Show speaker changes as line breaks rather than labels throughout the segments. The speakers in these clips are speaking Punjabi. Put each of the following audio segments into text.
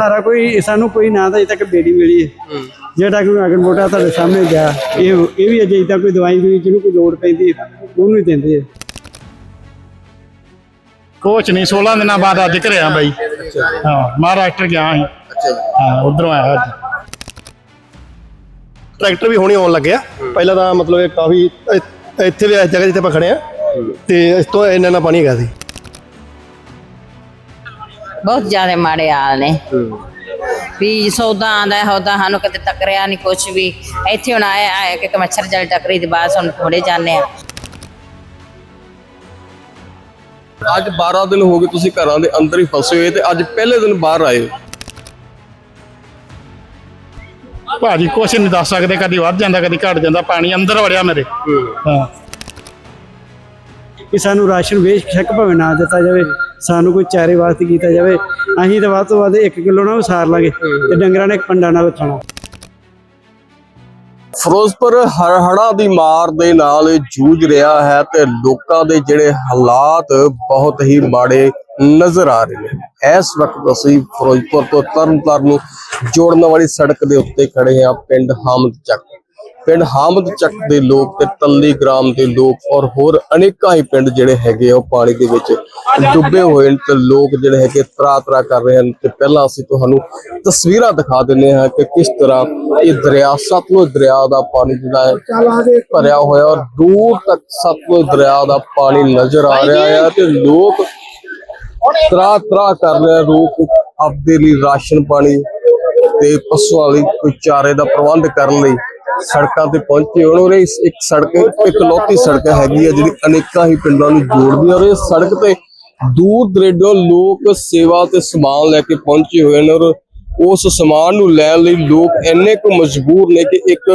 ਸਾਰਾ ਕੋਈ ਸਾਨੂੰ ਕੋਈ ਨਾ ਤਾਂ ਅਜੇ ਤੱਕ ਬੇੜੀ ਮਿਲੀ ਹੈ। ਜਿਹੜਾ ਕੋਈ ਅਗਰ ਮੋਟਾ ਤੁਹਾਡੇ ਸਾਹਮਣੇ ਗਿਆ ਇਹ ਇਹ ਵੀ ਅਜੇ ਤੱਕ ਕੋਈ ਦਵਾਈ ਦੀ ਜਿਹਨੂੰ ਕੋਈ ਲੋੜ ਪੈਂਦੀ ਉਹਨੂੰ ਹੀ ਦਿੰਦੇ ਆ।
ਕੁਛ ਨਹੀਂ 16 ਦਿਨਾਂ ਬਾਅਦ ਅੱਜ ਘਰੇ ਆ ਬਾਈ। ਹਾਂ ਮਹਾਰਾਸ਼ਟਰ ਗਿਆ ਸੀ।
ਅੱਛਾ
ਹਾਂ ਉਧਰੋਂ ਆਇਆ ਅੱਜ।
ਟਰੈਕਟਰ ਵੀ ਹੁਣੇ ਆਉਣ ਲੱਗਿਆ। ਪਹਿਲਾਂ ਤਾਂ ਮਤਲਬ ਇਹ ਕਾਫੀ ਇੱਥੇ ਵੀ ਇਸ ਜਗ੍ਹਾ ਜਿੱਥੇ ਆਪਾਂ ਖੜੇ ਆ ਤੇ ਇਸ ਤੋਂ ਇੰਨਾ ਇੰਨਾ ਪਾਣੀ ਹੈਗਾ ਸੀ।
ਬਹੁਤ ਜ਼ਿਆਦਾ ਮਾੜੇ ਹਾਲ ਨੇ। ਵੀ ਸੌਦਾ ਆਂਦਾ ਹੋਦਾ ਸਾਨੂੰ ਕਦੇ ਟੱਕਰਿਆ ਨਹੀਂ ਕੁਛ ਵੀ। ਇੱਥੇ ਹੁਣ ਆਇਆ ਆਇਆ ਕਿ ਮੱਛਰ ਜਲ ਟੱਕਰੀ ਦੀ ਬਾਅਦ ਸਾਨੂੰ ਥੋੜੇ ਜਾਂਦੇ ਆ।
ਅੱਜ 12 ਦਿਨ ਹੋ ਗਏ ਤੁਸੀਂ ਘਰਾਂ ਦੇ ਅੰਦਰ ਹੀ ਫਸੇ ਹੋਏ ਤੇ ਅੱਜ ਪਹਿਲੇ ਦਿਨ ਬਾਹਰ ਆਏ।
ਭਾਜੀ ਕੁਛ ਨਹੀਂ ਦੱਸ ਸਕਦੇ ਕਦੀ ਵੱਧ ਜਾਂਦਾ ਕਦੀ ਘਟ ਜਾਂਦਾ ਪਾਣੀ ਅੰਦਰ ਵੜਿਆ ਮੇਰੇ। ਹਾਂ।
ਕਿ ਸਾਨੂੰ ਰਾਸ਼ਨ ਵੇਚ ਸ਼ੱਕ ਭਾਵੇਂ ਨਾ ਦਿੱਤਾ ਜਾਵੇ। ਸਾਨੂੰ ਕੋਈ ਚਾਰੇ ਵਾਸਤੇ ਕੀਤਾ ਜਾਵੇ, ਅਸੀਂ ਤਾਂ ਵੱਧ ਤੋਂ ਵੱਧ 1 ਕਿਲੋ ਨਾਲ ਸਾਰ ਲਾਂਗੇ ਤੇ ਡੰਗਰਾਂ ਨੇ ਪੰਡਾ ਨਾਲ ਖਾਣਾ
ਫਿਰੋਜ਼ਪੁਰ ਹੜ੍ਹਾਂ ਦੀ ਮਾਰ ਦੇ ਨਾਲ ਜੂਝ ਰਿਹਾ ਹੈ ਤੇ ਲੋਕਾਂ ਦੇ ਜਿਹੜੇ ਹਾਲਾਤ ਬਹੁਤ ਹੀ ਮਾੜੇ ਨਜ਼ਰ ਆ ਰਹੇ ਨੇ। ਇਸ ਵਕਤ ਅਸੀਂ ਫਿਰੋਜ਼ਪੁਰ ਤੋਂ ਤਰਨਤਾਰਨ ਨੂੰ ਜੋੜਨ ਵਾਲੀ ਸੜਕ ਦੇ ਉੱਤੇ ਖੜੇ ਹਾਂ, ਪਿੰਡ ਹਾਮਦ ਚੱਕ ਪਿੰਡ ਹਾਮਦ ਚੱਕ ਦੇ ਲੋਕ ਤੇ ਤੱਲੀ ਗ੍ਰਾਮ ਦੇ ਲੋਕ ਔਰ ਹੋਰ ਅਨੇਕਾਂ ਹੀ ਪਿੰਡ ਜਿਹੜੇ ਹੈਗੇ ਆ, ਉਹ ਪਾਣੀ ਦੇ ਵਿੱਚ ਡੁੱਬੇ ਹੋਏ ਨੇ ਤੇ ਲੋਕ ਜਿਹੜੇ ਹੈਗੇ ਤਰਾ ਤਰਾ ਕਰ ਰਹੇ ਹਨ। ਤੇ ਪਹਿਲਾਂ ਅਸੀਂ ਤੁਹਾਨੂੰ ਤਸਵੀਰਾਂ ਦਿਖਾ ਦਿੰਦੇ ਹਾਂ ਕਿ ਕਿਸ ਤਰ੍ਹਾਂ ਇਹ ਦਰਿਆ, ਸਤਲੁਜ ਦਰਿਆ ਦਾ ਪਾਣੀ ਜਿਹੜਾ ਹੈ, ਭਰਿਆ ਹੋਇਆ ਔਰ ਦੂਰ ਤੱਕ ਸਤਲੁਜ ਦਰਿਆ ਦਾ ਪਾਣੀ ਨਜ਼ਰ ਆ ਰਿਹਾ ਹੈ ਤੇ ਲੋਕ ਤਰਾ ਤਰਾ ਕਰ ਰਹੇ ਆ ਲੋਕ ਆਪਦੇ ਲਈ ਰਾਸ਼ਨ ਪਾਣੀ ਤੇ ਪਸ਼ੂਆਂ ਲਈ ਕੋਈ ਚਾਰੇ ਦਾ ਪ੍ਰਬੰਧ ਕਰਨ ਲਈ ਸੜਕਾਂ ਤੇ ਪਹੁੰਚੇ ਹੋਣ ਔਰ ਇੱਕ ਸੜਕ ਇਕਲੌਤੀ ਸੜਕ ਹੈਗੀ ਹੈ ਜਿਹੜੀ ਅਨੇਕਾਂ ਹੀ ਪਿੰਡਾਂ ਨੂੰ ਜੋੜਦੀ ਹੈ ਔਰ ਇਸ ਸੜਕ ਤੇ ਦੂਰ ਦਰੇਡੋਂ ਲੋਕ ਸੇਵਾ ਤੇ ਸਮਾਨ ਲੈ ਕੇ ਪਹੁੰਚੇ ਹੋਏ ਨੇ ਔਰ ਉਸ ਸਮਾਨ ਨੂੰ ਲੈਣ ਲਈ ਲੋਕ ਇੰਨੇ ਕੁ ਮਜਬੂਰ ਨੇ ਕਿ ਇੱਕ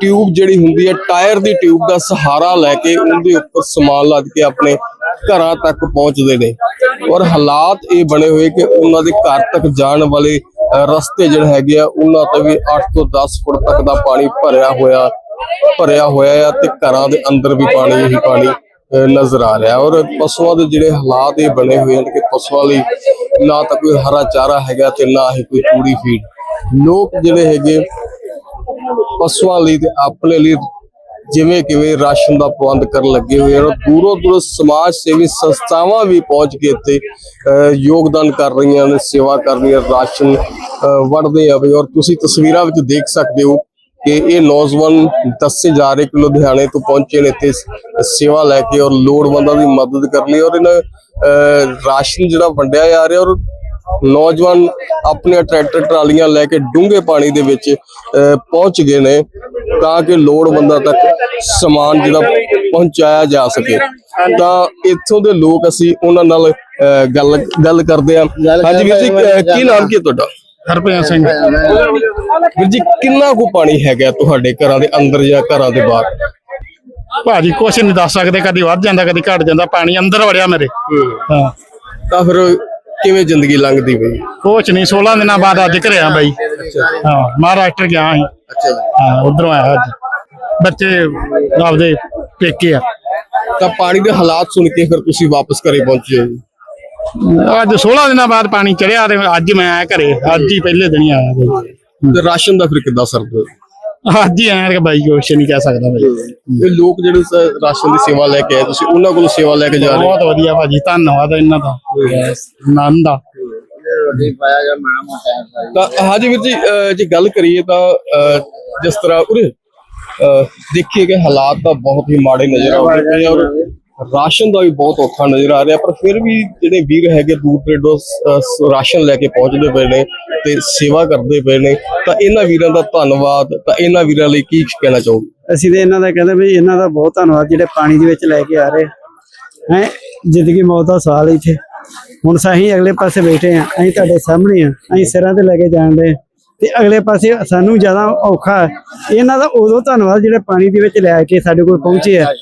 ਟਿਊਬ ਜਿਹੜੀ ਹੁੰਦੀ ਹੈ, ਟਾਇਰ ਦੀ ਟਿਊਬ ਦਾ ਸਹਾਰਾ ਲੈ ਕੇ ਉਹਦੇ ਉੱਪਰ ਸਮਾਨ ਲੱਦ ਕੇ ਆਪਣੇ ਘਰਾਂ ਤੱਕ ਪਹੁੰਚਦੇ ਨੇ। ਔਰ ਹਾਲਾਤ ਇਹ ਬਣੇ ਹੋਏ ਕਿ ਉਹਨਾਂ ਦੇ ਘਰ ਤੱਕ ਜਾਣ ਵਾਲੇ ਰਸਤੇ ਜਿਹੜੇ ਹੈਗੇ ਆ, ਉਹਨਾਂ ਤੇ ਵੀ 8 ਤੋਂ 10 ਫੁੱਟ ਤੱਕ ਦਾ ਪਾਣੀ ਭਰਿਆ ਹੋਇਆ ਭਰਿਆ ਹੋਇਆ ਆ ਤੇ ਘਰਾਂ ਦੇ ਅੰਦਰ ਵੀ ਪਾਣੀ ਹੀ ਪਾਣੀ ਨਜ਼ਰ ਆ ਰਿਹਾ। ਔਰ ਪਸ਼ੂਆਂ ਦੇ ਜਿਹੜੇ ਹਾਲਾਤ ਇਹ ਬਣੇ ਹੋਏ ਹਨ ਕਿ ਪਸ਼ੂਆਂ ਲਈ ਨਾ ਤਾਂ ਕੋਈ ਹਰਾ ਚਾਰਾ ਹੈਗਾ ਤੇ ਨਾ ਹੀ ਕੋਈ ਪੂਰੀ ਫੀਡ। ਲੋਕ ਜਿਹੜੇ ਹੈਗੇ, ਪਸ਼ੂਆਂ ਲਈ ਤੇ ਆਪਣੇ ਲਈ ਜਿਵੇਂ ਕਿਵੇਂ ਰਾਸ਼ਨ ਦਾ ਪ੍ਰਬੰਧ ਕਰਨ ਲੱਗੇ ਹੋਏ ਹਨ ਦੂਰੋਂ ਦੂਰੋਂ ਸਮਾਜ ਸੇਵੀ ਸੰਸਥਾਵਾਂ ਵੀ ਪਹੁੰਚ ਕੇ ਇੱਥੇ ਯੋਗਦਾਨ ਕਰ ਰਹੀਆਂ ਨੇ ਸੇਵਾ ਕਰ ਰਹੀਆਂ ਰਾਸ਼ਨ ਅਹ, ਵੰਡਦੇ ਆ ਵੀ। ਔਰ ਤੁਸੀਂ ਤਸਵੀਰਾਂ ਵਿੱਚ ਦੇਖ ਸਕਦੇ ਹੋ ਕਿ ਇਹ ਨੌਜਵਾਨ ਦੱਸੇ ਜਾ ਰਹੇ ਕਿ ਲੁਧਿਆਣੇ ਤੋਂ ਪਹੁੰਚੇ ਨੇ ਇੱਥੇ ਸੇਵਾ ਲੈ ਕੇ ਔਰ ਲੋੜਵੰਦਾਂ ਦੀ ਮਦਦ ਕਰਨ ਲਈ। ਔਰ ਇਹਨਾਂ ਅਹ, ਰਾਸ਼ਨ ਜਿਹੜਾ ਵੰਡਿਆ ਜਾ ਰਿਹਾ ਔਰ ਨੌਜਵਾਨ ਆਪਣੇ ਟਰੈਕਟਰ ਟਰਾਲੀਆਂ ਲੈ ਕੇ ਡੂੰਘੇ ਪਾਣੀ ਦੇ ਵਿੱਚ ਪਹੁੰਚ ਗਏ ਨੇ ਤਾਂ ਕਿ ਲੋੜਵੰਦਾਂ ਤੱਕ ਸਮਾਨ ਜਿਹੜਾ ਪਹੁੰਚਾਇਆ ਜਾ ਸਕੇ। ਤਾਂ ਇੱਥੋਂ ਦੇ ਲੋਕ ਅਸੀਂ ਉਹਨਾਂ ਨਾਲ ਗੱਲ ਗੱਲ ਕਰਦੇ ਹਾਂ। ਹਾਂਜੀ ਵੀਰ ਜੀ ਕੀ ਨਾਮ ਕੀ ਤੁਹਾਡਾ?
ਹਰਪ੍ਰੀਤ ਸਿੰਘ।
ਵੀਰ ਜੀ ਕਿੰਨਾ ਕੁ ਪਾਣੀ ਹੈਗਾ ਤੁਹਾਡੇ ਘਰਾਂ ਦੇ ਅੰਦਰ ਜਾਂ ਘਰਾਂ ਦੇ ਬਾਹਰ?
ਭਾਜੀ ਕੁਛ ਨਹੀਂ ਦੱਸ ਸਕਦੇ ਕਦੀ ਵੱਧ ਜਾਂਦਾ ਕਦੀ ਘਟ ਜਾਂਦਾ ਪਾਣੀ ਅੰਦਰ ਵੜਿਆ ਮੇਰੇ। ਹਾਂ।
ਤਾਂ ਫਿਰ ਕਿਵੇਂ ਜ਼ਿੰਦਗੀ ਲੰਘਦੀ ਪਈ?
ਕੁਛ ਨਹੀਂ 16 ਦਿਨਾਂ ਬਾਅਦ ਅੱਜ ਘਰੇ ਆ ਬਾਈ। ਹਾਂ ਮਹਾਰਾਸ਼ਟਰ ਗਿਆ ਸੀ।
ਅੱਛਾ ਜੀ।
ਹਾਂ ਉਧਰੋਂ ਆਇਆ ਅੱਜ। ਬੱਚੇ ਆਪਦੇ ਪੇਕੇ ਆ।
ਤਾਂ ਪਾਣੀ ਦੇ ਹਾਲਾਤ ਸੁਣ ਕੇ ਫਿਰ ਤੁਸੀਂ ਵਾਪਸ ਘਰੇ ਪਹੁੰਚੇ ਜੀ?
ਅੱਜ 16 ਦਿਨਾਂ ਬਾਅਦ ਪਾਣੀ ਚੜਿਆ ਤੇ ਅੱਜ ਮੈਂ ਆਇਆ ਘਰੇ। ਅੱਜ ਹੀ ਪਹਿਲੇ ਦਿਨ ਹੀ ਆਇਆ। ਬਾਈ
ਤੇ ਰਾਸ਼ਨ ਦਾ ਫਿਰ ਕਿੱਦਾਂ ਸਰਦਾ
ਹੀ ਆਇਆ ਕਿ ਬਾਈ ਕੁਛ ਨਹੀਂ ਕਹਿ ਸਕਦਾ ਬਾਈ।
ਇਹ ਲੋਕ ਜਿਹੜੇ ਸ- ਰਾਸ਼ਨ ਦੀ ਸੇਵਾ ਲੈ ਕੇ ਆਏ ਤੁਸੀਂ ਉਹਨਾਂ ਕੋਲੋਂ ਸੇਵਾ ਲੈ ਕੇ ਜਾ ਰਹੇ ਹੋ?
ਬਹੁਤ ਵਧੀਆ ਭਾਜੀ ਧੰਨਵਾਦ ਇਹਨਾਂ ਦਾ। ਆਨੰਦ ਆ।
ਤਾਂ ਹਾਂਜੀ ਵੀਰ ਜੀ ਅਹ ਜੇ ਗੱਲ ਕਰੀਏ ਤਾਂ ਅਹ ਜਿਸ ਤਰ੍ਹਾਂ ਉਰੇ ਅਹ ਦੇਖੀਏ ਕਿ ਹਾਲਾਤ ਤਾਂ ਬਹੁਤ ਹੀ ਮਾੜੇ ਨਜ਼ਰ ਆਉਂਦੇ ਆ ਔਰ ਰਾਸ਼ਨ ਦਾ ਵੀ ਬਹੁਤ ਔਖਾ ਨਜ਼ਰ ਆ ਰਿਹਾ, ਪਰ ਫਿਰ ਵੀ ਜਿਹੜੇ ਵੀਰ ਹੈਗੇ ਦੂਰ ਦਰੇਡੋਂ ਰਾਸ਼ਨ ਲੈ ਕੇ ਪਹੁੰਚਦੇ ਪਏ ਨੇ ਤੇ ਸੇਵਾ ਕਰਦੇ ਪਏ ਨੇ, ਤਾਂ ਇਹਨਾਂ ਵੀਰਾਂ ਦਾ ਧੰਨਵਾਦ, ਤਾਂ ਇਹਨਾਂ ਵੀਰਾਂ ਲਈ ਕੀ ਕਹਿਣਾ ਚਾਹੋਗੇ?
ਅਸੀਂ ਤੇ ਇਹਨਾਂ ਦਾ ਕਹਿੰਦੇ ਵੀ ਇਹਨਾਂ ਦਾ ਬਹੁਤ ਧੰਨਵਾਦ, ਜਿਹੜੇ ਪਾਣੀ ਦੇ ਵਿੱਚ ਲੈ ਕੇ ਆ ਰਹੇ। ਹੈ ਜ਼ਿੰਦਗੀ ਮੌਤ ਦਾ ਸਵਾਲ ਇੱਥੇ। ਹੁਣ ਸਹੀ ਅਗਲੇ ਪਾਸੇ ਬੈਠੇ ਆ ਅਸੀਂ ਤੁਹਾਡੇ ਸਾਹਮਣੇ ਆ ਅਸੀਂ ਸਿਰਾਂ ਤੇ ਲੈ ਕੇ ਜਾਣਦੇ ਤੇ ਅਗਲੇ ਪਾਸੇ ਸਾਨੂੰ ਜ਼ਿਆਦਾ ਔਖਾ। ਇਹਨਾਂ ਦਾ ਉਦੋਂ ਧੰਨਵਾਦ ਜਿਹੜੇ ਪਾਣੀ ਦੇ ਵਿੱਚ ਲੈ ਕੇ ਸਾਡੇ ਕੋਲ ਪਹੁੰਚੇ ਆ।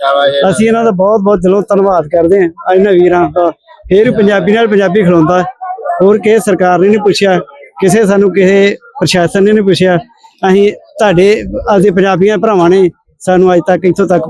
ਅਸੀਂ ਇਹਨਾਂ ਦਾ ਬਹੁਤ ਬਹੁਤ ਦਿਲੋਂ ਧੰਨਵਾਦ ਕਰਦੇ ਆ ਇਹਨਾਂ ਵੀਰਾਂ ਦਾ ਫੇਰ ਪੰਜਾਬੀ ਨਾਲ ਪੰਜਾਬੀ ਖਲੋਂਦਾ। ਹੋਰ ਕਿਸੇ ਸਰਕਾਰ ਨੇ ਨਹੀਂ ਪੁੱਛਿਆ ਕਿਸੇ ਸਾਨੂੰ ਕਿਸੇ ਪ੍ਰਸ਼ਾਸਨ ਨੇ ਨਹੀਂ ਪੁੱਛਿਆ। ਅਸੀਂ ਤੁਹਾਡੇ ਅਸੀਂ ਪੰਜਾਬੀਆਂ ਭਰਾਵਾਂ ਨੇ ਸਾਨੂੰ ਅੱਜ ਤੱਕ ਇੱਥੋਂ ਤੱਕ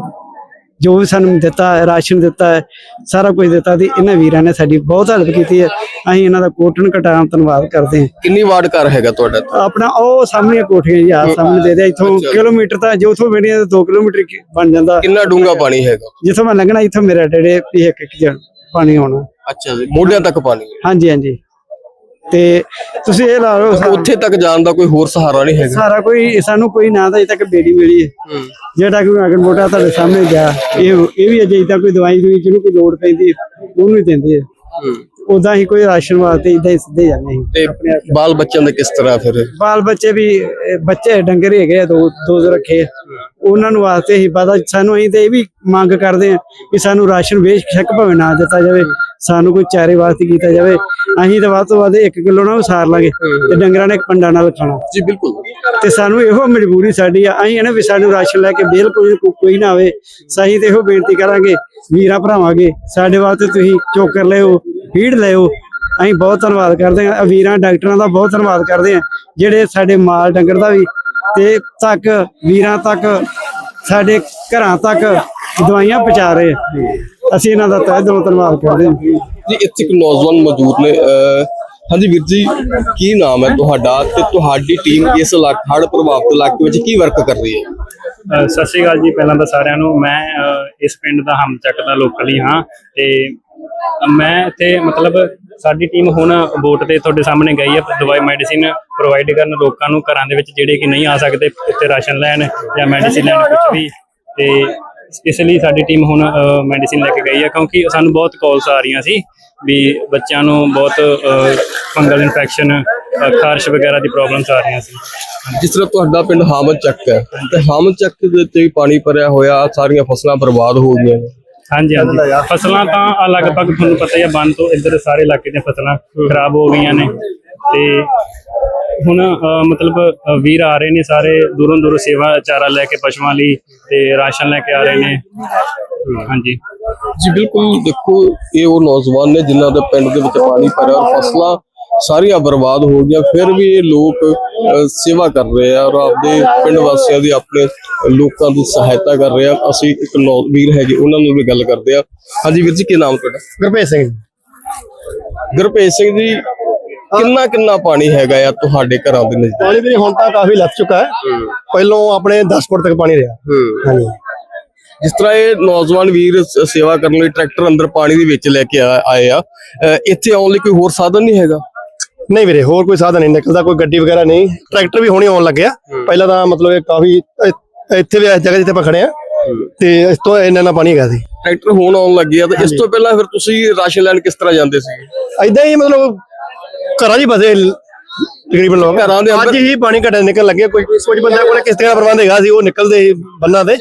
ਜੋ ਵੀ ਸਾਨੂੰ ਦਿੱਤਾ ਹੈ, ਰਾਸ਼ਨ ਦਿੱਤਾ ਹੈ ਸਾਰਾ ਕੁਝ ਦਿੱਤਾ ਤੇ ਇਹਨਾਂ ਵੀਰਾਂ ਨੇ ਸਾਡੀ ਬਹੁਤ ਹੈਲਪ ਕੀਤੀ ਹੈ। ਅਸੀਂ ਇਹਨਾਂ ਦਾ ਕੋਟਨ ਕਟਾਮ ਧੰਨਵਾਦ ਕਰਦੇ ਹਾਂ।
ਕਿੰਨੀ ਵਾਰਡ ਘਰ ਹੈਗਾ ਤੁਹਾਡਾ?
ਆਪਣਾ ਉਹ ਸਾਹਮਣੇ ਕੋਠੀਆਂ ਜੀ ਆ ਸਾਹਮਣੇ ਦੇ ਦੇ ਇੱਥੋਂ ਕਿਲੋਮੀਟਰ ਤਾਂ ਜੋ ਉਥੋਂ ਵੇੜੀਆਂ 2 ਕਿਲੋਮੀਟਰ ਬਣ ਜਾਂਦਾ।
ਕਿੰਨਾ ਡੂੰਘਾ ਪਾਣੀ ਹੈਗਾ?
ਜਿੱਥੋਂ ਮੈਂ ਲੰਘਣਾ ਇੱਥੋਂ ਮੇਰਾ ਡੇੜੇ ਵੀ ਇੱਕ ਇੱਕ ਜਣ ਪਾਣੀ ਆਉਣਾ।
ਅੱਛਾ ਜੀ ਮੋਢਿਆਂ ਤੱਕ ਪਾਣੀ
ਹਾਂਜੀ ਹਾਂਜੀ। ਤੇ ਤੁਸੀਂ ਇਹ ਲਾ ਲਓ ਸਾ-
ਉੱਥੇ ਤੱਕ ਜਾਣ ਦਾ ਕੋਈ ਹੋਰ ਸਹਾਰਾ ਨਹੀਂ ਹੈਗਾ।
ਸਾਰਾ ਕੋਈ ਸਾਨੂੰ ਕੋਈ ਨਾ ਤਾਂ ਅਜੇ ਤੱਕ ਬੇੜੀ ਮਿਲੀ ਹੈ। ਜਿਹੜਾ ਕੋਈ ਅਗਰ ਮੋਟਾ ਤੁਹਾਡੇ ਸਾਹਮਣੇ ਗਿਆ ਇਹ ਇਹ ਵੀ ਅਜੇ ਤੱਕ ਕੋਈ ਦਵਾਈ ਦੂਈ ਜਿਹਨੂੰ ਕੋਈ ਲੋੜ ਪੈਂਦੀ ਹੈ, ਉਹਨੂੰ ਹੀ ਦਿੰਦੇ ਆ। ਉਦਾਂ ਹੀ ਕੋਈ ਰਾਸ਼ਨ ਵਾਸਤੇ ਇਦਾਂ ਹੀ ਸਿੱਧੇ ਜਾਂਦੇ ਸੀ।
ਤੇ ਬਾਲ ਬੱਚਿਆਂ ਦੇ ਕਿਸ ਤਰ੍ਹਾਂ ਫਿਰ?
ਬਾਲ ਬੱਚੇ ਵੀ ਬੱਚੇ ਡੰਗਰ ਹੈਗੇ ਆ, ਦੋ ਦੋ ਦੋ ਰੱਖੇ ਆ। ਉਹਨਾਂ ਨੂੰ ਵਾਸਤੇ ਹੀ ਪਤਾ ਸਾਨੂੰ ਅਸੀਂ ਤੇ ਇਹ ਵੀ ਮੰਗ ਕਰਦੇ ਆ ਕਿ ਸਾਨੂੰ ਰਾਸ਼ਨ ਬੇਸ਼ੱਕ ਭਾਵੇਂ ਨਾ ਦਿੱਤਾ ਜਾਵੇ ਸਾਨੂੰ ਕੋਈ ਚਾਰੇ ਵਾਸਤੇ ਕੀਤਾ ਜਾਵੇ। ਅਸੀਂ ਤਾਂ ਵੱਧ ਤੋਂ ਵੱਧ 1 ਕਿਲੋ ਨਾਲ ਸਾਰ ਲਾਂਗੇ ਤੇ ਡੰਗਰਾਂ ਨੇ ਇੱਕ ਪੰਡਾ ਨਾਲ ਖਾਣਾ
ਜੀ ਬਿਲਕੁਲ।
ਤੇ ਸਾਨੂੰ ਇਹੋ ਮਜਬੂਰੀ ਸਾਡੀ ਆ ਅਸੀਂ ਇਹਨਾਂ ਵੀ ਸਾਨੂੰ ਰਾਸ਼ਨ ਲੈ ਕੇ ਬਿਲਕੁਲ ਕੋ- ਕੋਈ ਨਾ ਆਵੇ। ਸਹੀ ਤੇ ਇਹੋ ਬੇਨਤੀ ਕਰਾਂਗੇ ਵੀਰਾਂ ਭਰਾਵਾਂਗੇ ਸਾਡੇ ਵਾਸਤੇ ਤੁਸੀਂ ਚੋਕਰ ਲਿਓ। ਫੀਡ ਲਿਓ। ਅਸੀਂ ਬਹੁਤ ਧੰਨਵਾਦ ਕਰਦੇ ਹਾਂ। ਵੀਰਾਂ ਡਾਕਟਰਾਂ ਦਾ ਬਹੁਤ ਧੰਨਵਾਦ ਕਰਦੇ ਹਾਂ ਜਿਹੜੇ ਸਾਡੇ ਮਾਲ ਡੰਗਰ ਦਾ ਵੀ ਤੇ ਤੱਕ ਵੀਰਾਂ ਤੱਕ ਸਾਡੇ ਘਰਾਂ ਤੱਕ ਦਵਾਈਆਂ ਪਹੁੰਚਾ ਰਹੇ। ਅਸੀਂ ਇਹਨਾਂ ਦਾ ਤਹਿ ਦਿਲੋਂ ਧੰਨਵਾਦ ਕਰਦੇ ਹਾਂ।
ਜੀ ਇੱਥੇ ਇੱਕ ਨੌਜਵਾਨ ਮੌਜੂਦ ਨੇ ਹਾਂਜੀ ਵੀਰ ਜੀ ਕੀ ਨਾਮ ਹੈ ਤੁਹਾਡਾ ਤੇ ਤੁਹਾਡੀ ਟੀਮ ਇਸ ਇਲਾਕੇ ਹੜ੍ਹ ਪ੍ਰਭਾਵਿਤ ਇਲਾਕੇ ਵਿੱਚ ਕੀ ਵਰਕ ਕਰ ਰਹੀ ਹੈ?
ਸਤਿ ਸ਼੍ਰੀ ਅਕਾਲ ਜੀ ਪਹਿਲਾਂ ਤਾਂ ਸਾਰਿਆਂ ਨੂੰ ਮੈਂ ਇਸ ਪਿੰਡ ਦਾ ਹਮਚੱਕ ਦਾ ਲੋਕਲ ਹੀ ਹਾਂ ਤੇ ਮੈਂ ਇੱਥੇ ਮਤਲਬ ਸਾਡੀ ਟੀਮ ਹੁਣ ਬੋਟ ਤੇ ਤੁਹਾਡੇ ਸਾਹਮਣੇ ਗਈ ਹੈ, ਦਵਾਈ ਮੈਡੀਸਿਨ ਪ੍ਰੋਵਾਈਡ ਕਰਨ ਲੋਕਾਂ ਨੂੰ, ਘਰਾਂ ਦੇ ਵਿੱਚ ਜਿਹੜੇ ਕਿ ਨਹੀਂ ਆ ਸਕਦੇ ਉੱਥੇ ਰਾਸ਼ਨ ਲੈਣ ਜਾਂ ਮੈਡੀਸਿਨ ਲੈਣ ਕੁਝ ਵੀ। ਤੇ ਇਸ ਲਈ ਸਾਡੀ ਟੀਮ ਹੁਣ ਮੈਡੀਸਿਨ ਲੈ ਕੇ ਗਈ ਹੈ, ਕਿਉਂਕਿ ਸਾਨੂੰ ਬਹੁਤ ਕਾਲਸ ਆ ਰਹੀਆਂ ਸੀ ਵੀ ਬੱਚਿਆਂ ਨੂੰ ਬਹੁਤ ਫੰਗਲ ਇਨਫੈਕਸ਼ਨ ਖਾਰਸ਼ ਵਗੈਰਾ ਦੀ ਪ੍ਰੋਬਲਮਸ ਆ ਰਹੀਆਂ ਸੀ।
ਜਿਸ ਤਰ੍ਹਾਂ ਤੁਹਾਡਾ ਪਿੰਡ ਹਾਮਦ ਚੱਕ ਹੈ, ਤੇ ਹਾਮਦ ਚੱਕ ਦੇ ਉੱਤੇ ਵੀ ਪਾਣੀ ਭਰਿਆ ਹੋਇਆ, ਸਾਰੀਆਂ ਫਸਲਾਂ ਬਰਬਾਦ ਹੋ ਗਈਆਂ ਨੇ।
ਹਾਂਜੀ ਹਾਂਜੀ। ਫਸਲਾਂ ਤਾਂ ਆ ਲਗਭਗ ਤੁਹਾਨੂੰ ਪਤਾ ਹੀ ਆ ਬੰਨ ਤੋਂ ਇੱਧਰ ਸਾਰੇ ਇਲਾਕੇ ਦੀਆਂ ਫਸਲਾਂ ਖਰਾਬ ਹੋ ਗਈਆਂ ਨੇ। ਤੇ ਹੁਣ ਮਤਲਬ ਵੀਰ ਆ ਰਹੇ ਨੇ ਸਾਰੇ ਦੂਰੋਂ ਦੂਰੋਂ ਸੇਵਾ ਚਾਰਾ ਲੈ ਕੇ ਪਸ਼ੂਆਂ ਲਈ ਤੇ ਰਾਸ਼ਨ ਲੈ ਕੇ ਆ ਰਹੇ ਨੇ। ਹਾਂਜੀ।
ਜੀ ਬਿਲਕੁਲ ਦੇਖੋ ਇਹ ਉਹ ਨੌਜਵਾਨ ਨੇ ਜਿਨ੍ਹਾਂ ਦੇ ਪਿੰਡ ਦੇ ਵਿੱਚ ਪਾਣੀ ਭਰਿਆ ਔਰ ਫਸਲਾਂ ਸਾਰੀਆਂ ਬਰਬਾਦ ਹੋ ਗਈਆਂ ਫਿਰ ਵੀ ਇਹ ਲੋਕ ਸੇਵਾ ਕਰ ਰਹੇ ਆ ਔਰ ਆਪਦੇ ਪਿੰਡ ਵਾਸੀਆਂ ਦੀ ਆਪਣੇ ਲੋਕਾਂ ਦੀ ਸਹਾਇਤਾ ਕਰ ਰਹੇ ਆ। ਅਸੀਂ ਇੱਕ ਵੀਰ ਹੈਗੇ ਉਹਨਾਂ ਨੂੰ ਵੀ ਗੱਲ ਕਰਦੇ ਆ। ਹਾਂਜੀ ਵੀਰ ਜੀ ਕੀ ਨਾਮ ਤੁਹਾਡਾ?
ਗੁਰਪ੍ਰੀਤ ਸਿੰਘ
ਗੁਰਭੇਜ ਸਿੰਘ ਜੀ ਕਿੰਨਾ ਕਿੰਨਾ ਪਾਣੀ ਹੈਗਾ ਆ ਤੁਹਾਡੇ ਘਰਾਂ ਦੇ ਨਜ਼ਦੀਕ?
ਪਾਣੀ ਵੀ ਹੁਣ ਤਾਂ ਕਾਫੀ ਲੱਥ ਚੁੱਕਾ ਹੈ। ਪਹਿਲੋਂ ਆਪਣੇ 10 ਫੁੱਟ ਤੱਕ ਪਾਣੀ ਰਿਹਾ। ਹਾਂਜੀ।
ਜਿਸ ਤਰ੍ਹਾਂ ਇਹ ਨੌਜਵਾਨ ਵੀਰ ਸੇਵਾ ਕਰਨ ਲਈ ਟਰੈਕਟਰ ਅੰਦਰ ਪਾਣੀ ਦੇ ਵਿੱਚ ਲੈ ਕੇ ਆਏ ਆ ਇੱਥੇ ਆਉਣ ਲਈ ਕੋਈ ਹੋਰ ਸਾਧਨ ਨਹੀਂ ਹੈਗਾ?
ਨਹੀਂ ਵੀਰੇ ਹੋਰ ਕੋਈ ਸਾਧਨ ਨਹੀਂ ਨਿਕਲਦਾ ਕੋਈ ਗੱਡੀ ਵਗੈਰਾ ਨਹੀਂ। ਟਰੈਕਟਰ ਵੀ ਹੁਣੇ ਆਉਣ ਲੱਗਿਆ ਪਹਿਲਾਂ ਤਾਂ ਮਤਲਬ ਇਹ ਕਾਫੀ ਇ- ਇੱਥੇ ਵੀ ਇਸ ਜਗ੍ਹਾ ਜਿੱਥੇ ਆਪਾਂ ਖੜੇ ਆ ਤੇ ਇਸ ਤੋਂ ਇੰਨਾ ਇੰਨਾ ਪਾਣੀ ਹੈਗਾ ਸੀ।
ਟਰੈਕਟਰ ਹੁਣ ਆਉਣ ਲੱਗੇ ਆ ਤੇ ਇਸ ਤੋਂ ਪਹਿਲਾਂ ਫਿਰ ਤੁਸੀਂ ਰਾਸ਼ਨ ਲੈਣ ਕਿਸ ਤਰ੍ਹਾਂ ਜਾਂਦੇ ਸੀ
ਐਦਾਂ ਹੀ ਮਤਲਬ ਘਰਾਂ 'ਚ ਹੀ ਫਸੇ ਲ- ਤਕਰੀਬਨ ਲੋਕ।
ਘਰਾਂ ਦੇ ਅੰਦਰ-
ਅੱਜ ਹੀ ਪਾਣੀ ਘਟਣ ਨਿਕਲ ਲੱਗੇ ਕੋਈ ਕੁਝ ਬੰਦਿਆਂ ਕੋਲ ਕਿਸ ਤਰ੍ਹਾਂ ਦਾ ਪ੍ਰਬੰਧ ਹੈਗਾ ਸੀ ਉਹ ਨਿਕਲਦੇ ਸੀ ਬੰਨਾਂ ਤੇ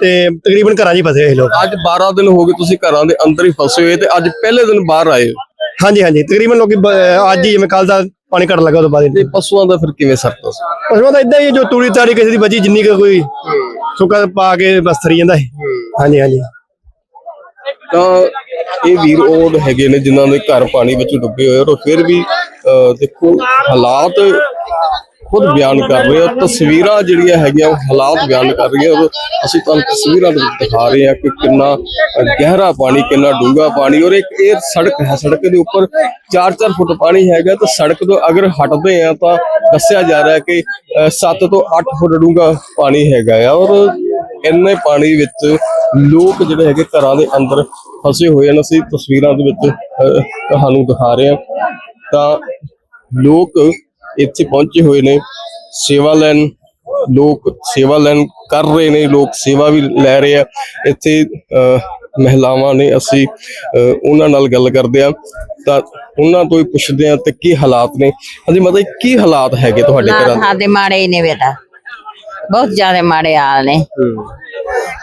ਤੇ ਤਕਰੀਬਨ ਘਰਾਂ 'ਚ ਹੀ ਫਸੇ ਹੋਏ ਲੋਕ।
ਅੱਜ 12 ਦਿਨ ਹੋ ਗਏ ਤੁਸੀਂ ਘਰਾਂ ਦੇ ਅੰਦਰ ਹੀ ਫਸੇ ਹੋਏ ਤੇ ਅੱਜ ਪਹਿਲੇ ਦਿਨ ਬਾਹਰ ਆਏ ਹੋ।
ਹਾਂਜੀ ਹਾਂਜੀ। ਤਕਰੀਬਨ ਲੋਕੀ ਬ- ਅੱਜ ਹੀ ਜਿਵੇਂ ਕੱਲ ਦਾ ਪਾਣੀ ਘਟਣ ਲੱਗਾ ਉਹ ਤੋਂ ਬਾਅਦ
ਤੇ ਪਸ਼ੂਆਂ ਦਾ ਫਿਰ ਕਿਵੇਂ ਸਰਦਾ ਸੀ
ਪਸ਼ੂਆਂ ਦਾ ਇਦਾਂ ਹੀ ਹੈ, ਜੋ ਤੂੜੀ ਤਾੜੀ ਕਿਸੇ ਦੀ ਬਚੀ ਜਿੰਨੀ ਕੁ ਕੋਈ ਸੁੱਕਾ ਪਾ ਕੇ ਬਸ ਥਰੀ ਜਾਂਦਾ ਸੀ ਹਾਂਜੀ ਹਾਂਜੀ।
ਤਾਂ ਇਹ ਵੀਰ ਉਹ ਹੈਗੇ ਨੇ ਜਿਨ੍ਹਾਂ ਦੇ ਘਰ ਪਾਣੀ ਵਿੱਚ ਡੁੱਬੇ ਹੋਏ ਔਰ ਫਿਰ ਵੀ ਅਹ, ਦੇਖੋ ਹਾਲਾਤ ਖੁਦ ਬਿਆਨ ਕਰ ਰਹੇ ਹੋ ਤਸਵੀਰਾਂ ਜਿਹੜੀਆਂ ਹੈਗੀਆਂ ਉਹ ਹਾਲਾਤ ਬਿਆਨ ਕਰ ਰਹੀਆਂ ਔਰ ਅਸੀਂ ਤੁਹਾਨੂੰ ਤਸਵੀਰਾਂ ਦੇ ਵਿੱਚ ਦਿਖਾ ਰਹੇ ਹਾਂ? ਕਿ ਕਿੰਨਾ ਗਹਿਰਾ ਪਾਣੀ ਕਿੰਨਾ ਡੂੰਘਾ ਪਾਣੀ ਔਰ ਇੱਕ ਇਹ ਸੜਕ ਹੈ ਸੜਕ ਦੇ ਉੱਪਰ 4-4 ਫੁੱਟ ਪਾਣੀ ਹੈਗਾ ਤਾਂ ਸੜਕ ਤੋਂ ਅਗਰ ਹਟਦੇ ਆ ਤਾਂ ਦੱਸਿਆ ਜਾ ਰਿਹਾ ਹੈ ਕਿ 7 ਤੋਂ 8 ਫੁੱਟ ਡੂੰਘਾ ਪਾਣੀ ਹੈਗਾ ਆ ਔਰ ਇੰਨੇ ਪਾਣੀ ਵਿੱਚ ਲੋਕ ਜਿਹੜੇ ਹੈਗੇ ਘਰਾਂ ਦੇ ਅੰਦਰ ਫਸੇ ਹੋਏ ਹਨ ਅਸੀਂ ਤਸਵੀਰਾਂ ਦੇ ਵਿੱਚ ਤੁਹਾਨੂੰ ਦਿਖਾ ਰਹੇ ਹਾਂ ਤਾਂ ਲੋਕ ਇੱਥੇ ਪਹੁੰਚੇ ਹੋਏ ਨੇ। ਸੇਵਾ ਲੈਣ ਲੋਕ ਸੇਵਾ ਲੈਣ ਕਰ ਰਹੇ ਨੇ, ਲੋਕ ਸੇਵਾ ਵੀ ਲੈ ਰਹੇ ਆ। ਇੱਥੇ ਮਹਿਲਾਵਾਂ ਨੇ ਅਸੀਂ ਉਹਨਾਂ ਨਾਲ ਗੱਲ ਕਰਦੇ ਆ। ਤਾਂ ਉਹਨਾਂ ਤੋਂ ਹੀ ਪੁੱਛਦੇ ਆ ਤੇ ਕੀ ਹਾਲਾਤ ਨੇ? ਹਾਂਜੀ, ਮਤਲਬ ਕੀ ਹਾਲਾਤ ਹੈਗੇ ਤੁਹਾਡੇ ਘਰਾਂ ਦੇ?
ਸਾਡੇ ਮਾੜੇ ਹੀ ਨੇ ਬੇਟਾ। ਬਹੁਤ ਜ਼ਿਆਦਾ ਮਾੜੇ ਹਾਲ ਨੇ।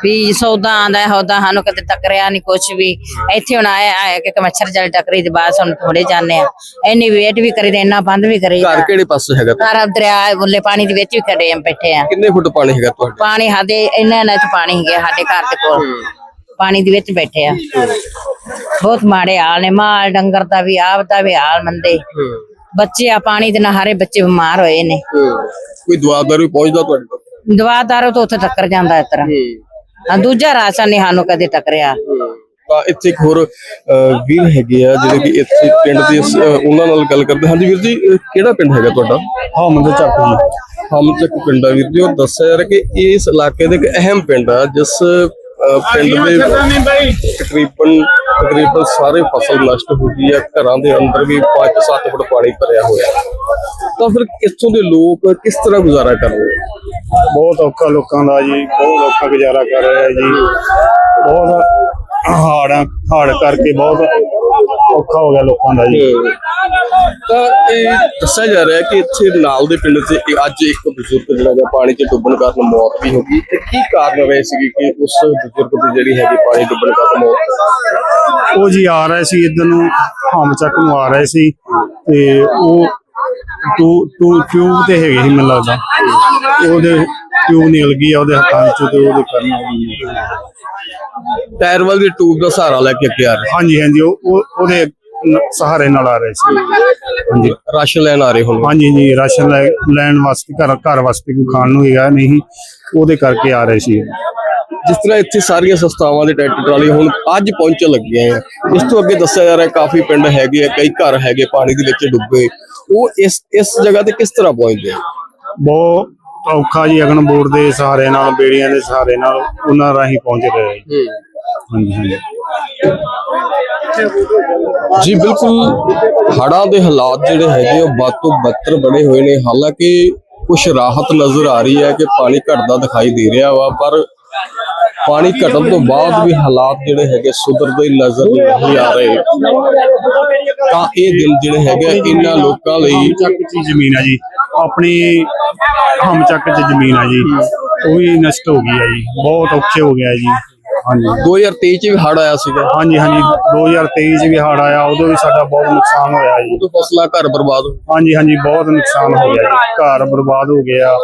ਵੀ ਸੌਦਾ ਆਂਦਾ ਹੋਦਾ ਸਾਨੂੰ ਕਦੇ ਟੱਕਰਿਆ ਨਹੀਂ ਕੁਛ ਵੀ। ਇੱਥੇ ਹੁਣ ਆਇਆ ਆਇਆ ਕਿ ਮੱਛਰ ਜਲ ਟੱਕਰੀ ਦੇ ਬਾਅਦ ਸਾਨੂੰ ਥੋੜੇ ਜਾਂਦੇ ਆ। ਇੰਨੀ ਵੇਟ ਵੀ ਕਰੀ ਤੇ ਇੰਨਾ ਬੰਦ ਵੀ ਕਰੀ।
ਘਰ ਕਿਹੜੇ ਪਾਸੇ ਹੈਗਾ
ਸਾਰਾ ਦਰਿਆ ਬੁੱਲੇ ਪਾਣੀ ਦੇ ਵਿੱਚ ਵੀ ਖੜੇ ਆ ਬੈਠੇ ਆ।
ਕਿੰਨੇ ਫੁੱਟ ਪਾਣੀ ਹੈਗਾ ਤੁਹਾਡੇ?
ਪਾਣੀ ਸਾਡੇ ਇੰਨਾ ਇੰਨਾ ਚ ਪਾਣੀ ਹੈਗਾ ਸਾਡੇ ਘਰ ਦੇ ਕੋਲ। ਪਾਣੀ ਦੇ ਵਿੱਚ ਬੈਠੇ ਆ। ਬਹੁਤ ਮਾੜੇ ਹਾਲ ਨੇ। ਮਾਲ ਡੰਗਰ ਦਾ ਵੀ ਆਪ ਦਾ ਵੀ ਹਾਲ ਮੰਦੇ। ਬੱਚੇ ਆ ਪਾਣੀ ਦੇ ਨਹਾਰੇ ਬੱਚੇ ਬਿਮਾਰ ਹੋਏ ਨੇ।
ਕੋਈ ਦੁਆਦਾਰ ਵੀ ਪਹੁੰਚਦਾ ਤੁਹਾਡੇ ਕੋਲ?
ਦਵਾਦਾਰੋ ਤੋਂ ਉੱਥੇ ਟੱਕਰ ਜਾਂਦਾ ਇਸ ਤਰ੍ਹਾਂ। ਹਾਂ। ਦੂਜਾ ਰਾਸ਼ਨ ਨਹੀਂ ਸਾਨੂੰ ਕਦੇ ਟਕਰਿਆ।
ਤਾਂ ਇੱਥੇ ਇੱਕ ਹੋਰ ਵੀਰ ਹੈਗੇ ਆ ਜਿਹੜੇ ਕਿ ਇੱਥੇ ਪਿੰਡ ਦੇ ਸ- ਅਹ, ਉਹਨਾਂ ਨਾਲ ਗੱਲ ਕਰਦੇ। ਹਾਂਜੀ ਵੀਰ ਜੀ ਅਹ, ਕਿਹੜਾ ਪਿੰਡ ਹੈਗਾ ਤੁਹਾਡਾ?
ਹਾਂ ਮੰਦਰ ਚੱਕ ਜੀ
ਹਮਚਕ ਪਿੰਡ ਆ ਵੀਰ ਜੀ ਉਹ ਦੱਸਿਆ ਰਿਹਾ ਕਿ ਇਸ ਇਲਾਕੇ ਦੇ ਇੱਕ ਅਹਿਮ ਪਿੰਡ ਆ ਜਿਸ ਪਿੰਡ ਦੇ ਤਕਰੀਬਨ ਤਕਰੀਬਨ ਸਾਰੇ ਫਸਲ ਨਸ਼ਟ ਹੋ ਗਈ ਆ ਘਰਾਂ ਦੇ ਅੰਦਰ ਵੀ 5-7 ਫੁੱਟ ਪਾਣੀ ਭਰਿਆ ਹੋਇਆ ਤਾਂ ਫਿਰ ਇੱਥੋਂ ਦੇ ਲੋਕ ਕਿਸ ਤਰ੍ਹਾਂ ਗੁਜ਼ਾਰਾ ਕਰ ਰਹੇ?
ਬਹੁਤ ਔਖਾ ਲੋਕਾਂ ਦਾ ਜੀ ਬਹੁਤ ਔਖਾ ਗੁਜ਼ਾਰਾ ਕਰ ਰਿਹਾ ਜੀ। ਬਹੁਤ ਹਾੜਾਂ ਹਾੜ ਕਰਕੇ ਬਹੁਤ ਔਖਾ ਹੋ ਗਿਆ ਲੋਕਾਂ ਦਾ ਜੀ।
ਤਾਂ ਇਹ ਦੱਸਿਆ ਜਾ ਰਿਹਾ ਕਿ ਇੱਥੇ ਨਾਲ ਦੇ ਪਿੰਡ 'ਚ ਇਹ ਅੱਜ ਇੱਕ ਬਜ਼ੁਰਗ ਜਿਹੜਾ ਹੈ ਪਾਣੀ 'ਚ ਡੁੱਬਣ ਕਾਰਨ ਮੌਤ ਵੀ ਹੋ ਗਈ। ਤੇ ਕੀ ਕਾਰਨ ਰਹੇ ਸੀ ਕਿ ਉਸ ਬਜ਼ੁਰਗ ਦੀ ਜਿਹੜੀ ਹੈਗੀ ਪਾਣੀ ਡੁੱਬਣ ਕਾਰਨ ਮੌਤ
ਉਹ ਜੀ ਆ ਰਹੇ ਸੀ ਇੱਧਰ ਨੂੰ ਹਮ ਚੱਕ ਨੂੰ ਆ ਰਹੇ ਸੀ ਤੇ ਉਹ ਟੂ ਟੂ ਟਿਊਬ ਤੇ ਹੈਗੇ ਸੀ ਮੈਨੂੰ ਲੱਗਦਾ। ਉਹਦੇ ਟਿਊਬ ਨਿਕਲ ਗਈ ਆ ਉਹਦੇ ਹੱਥਾਂ ਵਿੱਚੋਂ ਤੇ ਉਹਦੇ ਕਾਰਨ ਹੋ। ਗਈ।
ਟਾਇਰ ਵਾਲ ਦੀ ਟੂਬ ਦਾ ਸਹਾਰਾ ਲੈ ਕੇ ਅੱਗੇ ਆ ਰਹੇ।
ਹਾਂਜੀ ਹਾਂਜੀ ਉਹ ਉਹ- ਉਹਦੇ ਨ- ਸਹਾਰੇ ਨਾਲ ਆ ਰਹੇ ਸੀ। ਹਾਂਜੀ।
ਰਾਸ਼ਨ ਲੈਣ ਆ ਰਹੇ ਹੁਣ।
ਹਾਂਜੀ ਜੀ ਰਾਸ਼ਨ ਲੈ- ਲੈਣ ਵਾਸਤੇ ਘਰ ਘਰ ਵਾਸਤੇ ਕੋਈ ਖਾਣ ਨੂੰ ਹੈਗਾ ਨਹੀਂ ਉਹਦੇ ਕਰਕੇ ਆ ਰਹੇ ਸੀ।
ਜਿਸ ਤਰ੍ਹਾਂ ਇੱਥੇ ਸਾਰੀਆਂ ਸੰਸਥਾਵਾਂ ਦੇ ਟਰੈਕਟਰ ਟਰਾਲੀ ਹੁਣ ਅੱਜ ਪਹੁੰਚਣ ਲੱਗੀਆਂ ਆ। ਇਸ ਤੋਂ ਅੱਗੇ ਦੱਸਿਆ ਜਾ ਰਿਹਾ ਕਾਫੀ ਪਿੰਡ ਹੈਗੇ ਆ ਕਈ ਘਰ ਹੈਗੇ ਪਾਣੀ ਦੇ ਵਿੱਚ ਡੁੱਬੇ ਉਹ ਇਸ ਇਸ ਜਗ੍ਹਾ ਤੇ ਕਿਸ ਤਰ੍ਹਾਂ ਪਹੁੰਚਦੇ ਆ?
ਬਹੁਤ ਔਖਾ ਜੀ ਅਗਨ ਬੋਰਡ ਦੇ ਸਹਾਰੇ ਨਾਲ ਬੇੜੀਆਂ ਦੇ ਸਹਾਰੇ ਨਾਲ ਉਹਨਾਂ ਰਾਹੀਂ ਪਹੁੰਚ ਰਹੇ ਜੀ। ਹਾਂਜੀ ਹਾਂਜੀ।
ਜੀ ਬਿਲਕੁਲ ਹੜ੍ਹਾਂ ਦੇ ਹਾਲਾਤ ਜਿਹੜੇ ਹੈਗੇ ਉਹ ਵੱਧ ਤੋਂ ਬੱਤਰ ਬਣੇ ਹੋਏ ਨੇ। ਹਾਲਾਂਕਿ ਕੁਝ ਰਾਹਤ ਨਜ਼ਰ ਆ ਰਹੀ ਹੈ ਕਿ ਪਾਣੀ ਘਟਦਾ ਦਿਖਾਈ ਦੇ ਰਿਹਾ ਵਾ ਪਰ ਪਾਣੀ ਘਟਣ ਤੋਂ ਬਾਅਦ ਵੀ ਹਾਲਾਤ ਜਿਹੜੇ ਹੈਗੇ ਸੁਧਰਦੇ ਨਜ਼ਰ ਨਹੀਂ ਆ ਰਹੇ। ਤਾਂ ਇਹ ਦਿਨ ਜਿਹੜੇ ਹੈਗੇ ਆ, ਇਹਨਾਂ ਲੋਕਾਂ ਲਈ
ਚੱਕ ਚ ਜ਼ਮੀਨ ਆ ਜੀ। ਆਪਣੀ ਹਮ ਚੱਕ ਚ ਜ਼ਮੀਨ ਆ ਜੀ। ਉਹ ਵੀ ਨਸ਼ਟ ਹੋ ਗਈ ਆ ਜੀ। ਬਹੁਤ ਔਖੇ ਹੋ ਗਿਆ ਜੀ। ਹਾਂਜੀ।
2023 ਚ ਵੀ ਹੜ੍ਹ ਆਇਆ ਸੀਗਾ।
ਹਾਂਜੀ ਹਾਂਜੀ। 2023 ਚ ਵੀ ਹੜ ਆਇਆ। ਉਦੋਂ ਵੀ ਸਾਡਾ ਬਹੁਤ ਨੁਕਸਾਨ ਹੋਇਆ ਜੀ।
ਉਦੋਂ ਫਸਲਾਂ ਘਰ ਬਰਬਾਦ ਹੋ।
ਹਾਂਜੀ ਹਾਂਜੀ। ਬਹੁਤ ਨੁਕਸਾਨ ਹੋ ਗਿਆ ਜੀ। ਘਰ ਬਰਬਾਦ ਹੋ ਗਿਆ।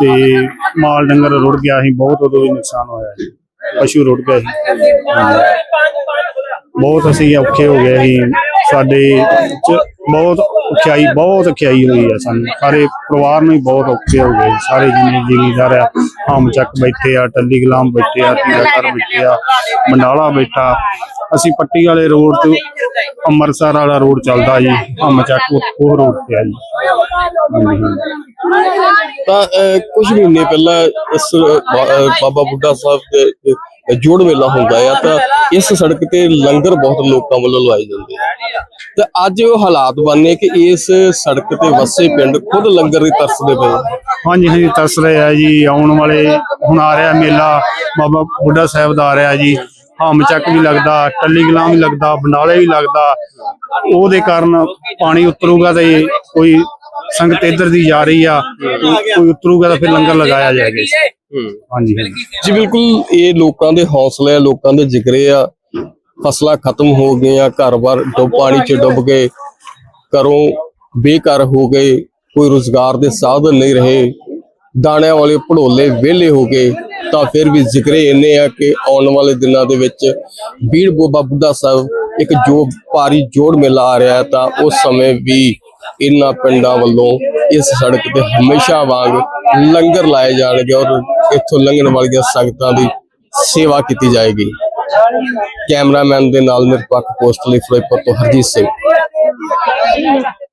ਤੇ ਮਾਲ ਡੰਗਰ ਰੁੜ ਗਿਆ ਸੀ। ਬਹੁਤ ਉਦੋਂ ਵੀ ਨੁਕਸਾਨ ਹੋਇਆ ਜੀ। ਪਸ਼ੂ ਰੁੜ ਗਏ ਸੀ। ਬਹੁਤ ਅਸੀਂ ਔਖੇ ਹੋ ਗਏ ਸੀ ਸਾਡੇ ਚ ਬਹੁਤ ਔਖਾਈ ਬਹੁਤ ਔਖਾਈ ਹੋਈ ਹੈ ਸਾਨੂੰ। ਸਾਰੇ ਪਰਿਵਾਰ ਨੂੰ ਬਹੁਤ ਔਖੇ ਹੋ ਗਏ, ਸਾਰੇ ਜਿੰਨੇ ਜ਼ਿਮੀਦਾਰ ਆ ਹਮ ਚੱਕ ਬੈਠੇ ਆ, ਟੱਲੀ ਗੁਲਾਮ ਬੈਠੇ ਆ ਤੀਰਾਕਰ ਬੈਠੇ ਆ, ਮੰਡਾਲਾ ਬੈਠਾ। ਅਸੀਂ ਪੱਟੀ ਵਾਲੇ ਰੋਡ ਤੇ ਅੰਮ੍ਰਿਤਸਰ ਵਾਲਾ ਰੋਡ ਚੱਲਦਾ ਜੀ ਹਮ ਚੱਕ ਉਹ ਰੋਡ ਤੇ ਆ ਜੀ।
ਤਾਂ ਕੁਝ ਮਹੀਨੇ ਪਹਿਲਾਂ ਇਸ ਬਾਬਾ ਬੁੱਢਾ ਸਾਹਿਬ ਦੇ ਜੋੜ ਮੇਲਾ ਹੁੰਦਾ ਆ ਤਾਂ ਇਸ ਸੜਕ ਤੇ ਲੰਗਰ ਬਹੁਤ ਲੋਕਾਂ ਵੱਲੋਂ ਲਵਾਏ ਜਾਂਦੇ ਆ। ਤੇ ਅੱਜ ਉਹ ਹਾਲਾਤ ਬਣੇ ਕਿ ਇਸ ਸੜਕ ਤੇ ਵਸੇ ਪਿੰਡ ਖੁਦ ਲੰਗਰ ਦੀ ਤਰਸਦੇ ਪਏ
ਹਾਂਜੀ ਹਾਂਜੀ, ਤਰਸ ਰਹੇ ਆ ਜੀ। ਆਉਣ ਵਾਲੇ ਹੁਣ ਆ ਰਿਹਾ ਮੇਲਾ। ਬਾਬਾ ਬੁੱਢਾ ਸਾਹਿਬ ਦਾ ਆ ਰਿਹਾ ਜੀ। ਹਮ ਚੱਕ ਵੀ ਲੱਗਦਾ, ਟੱਲੀ ਗੁਲਾਮ ਵੀ ਲੱਗਦਾ ਬੰਡਾਲੇ ਵੀ ਲੱਗਦਾ। ਉਹਦੇ ਕਾਰਨ ਪਾਣੀ ਉਤਰੂਗਾ ਤੇ ਕੋਈ ਸੰਗਤ ਇੱਧਰ ਦੀ ਜਾ ਰਹੀ ਆ। ਕੋਈ ਉਤਰੂਗਾ ਤਾਂ ਫਿਰ ਲੰਗਰ ਲਗਾਇਆ ਜਾਏਗਾ। ਹਾਂਜੀ।
ਜੀ ਬਿਲਕੁਲ ਇਹ ਲੋਕਾਂ ਦੇ ਹੌਸਲੇ ਆ ਲੋਕਾਂ ਦੇ ਜਿਗਰੇ ਆ। ਫਸਲਾਂ ਖਤਮ ਹੋ ਗਈਆਂ ਘਰ-ਬਾਰ ਡੁੱਬ ਪਾਣੀ 'ਚ ਡੁੱਬ ਗਏ। ਘਰੋਂ ਬੇਘਰ ਹੋ ਗਏ ਕੋਈ ਰੋਜ਼ਗਾਰ ਦੇ ਸਾਧਨ ਨਹੀਂ ਰਹੇ। ਦਾਣਿਆਂ ਵਾਲੇ ਭੜੋਲੇ ਵਿਹਲੇ ਹੋ ਗਏ। ਤਾਂ ਫਿਰ ਵੀ ਜ਼ਿਕਰੇ ਇੰਨੇ ਆ ਕਿ ਆਉਣ ਵਾਲੇ ਦਿਨਾਂ ਦੇ ਵਿੱਚ ਬੀੜ ਬਾਬਾ ਬੁੱਢਾ ਸਾਹਿਬ ਇੱਕ ਜੋ ਭਾਰੀ ਜੋੜ ਮੇਲਾ ਆ ਰਿਹਾ ਤਾਂ ਉਸ ਸਮੇਂ ਵੀ ਇਹਨਾਂ ਪਿੰਡਾਂ ਵੱਲੋਂ ਇਸ ਸੜਕ ਤੇ ਹਮੇਸ਼ਾ ਵਾਂਗ ਲੰਗਰ ਲਾਏ ਜਾਣਗੇ ਔਰ ਇੱਥੋਂ ਲੰਘਣ ਵਾਲੀਆਂ ਸੰਗਤਾਂ ਦੀ ਸੇਵਾ ਕੀਤੀ ਜਾਏਗੀ। ਕੈਮਰਾਮੈਨ ਦੇ ਨਾਲ ਨਿਰਪੱਖ ਪੋਸਟ ਲਈ ਫਿਰੋਜ਼ਪੁਰ ਤੋਂ ਹਰਜੀਤ ਸਿੰਘ।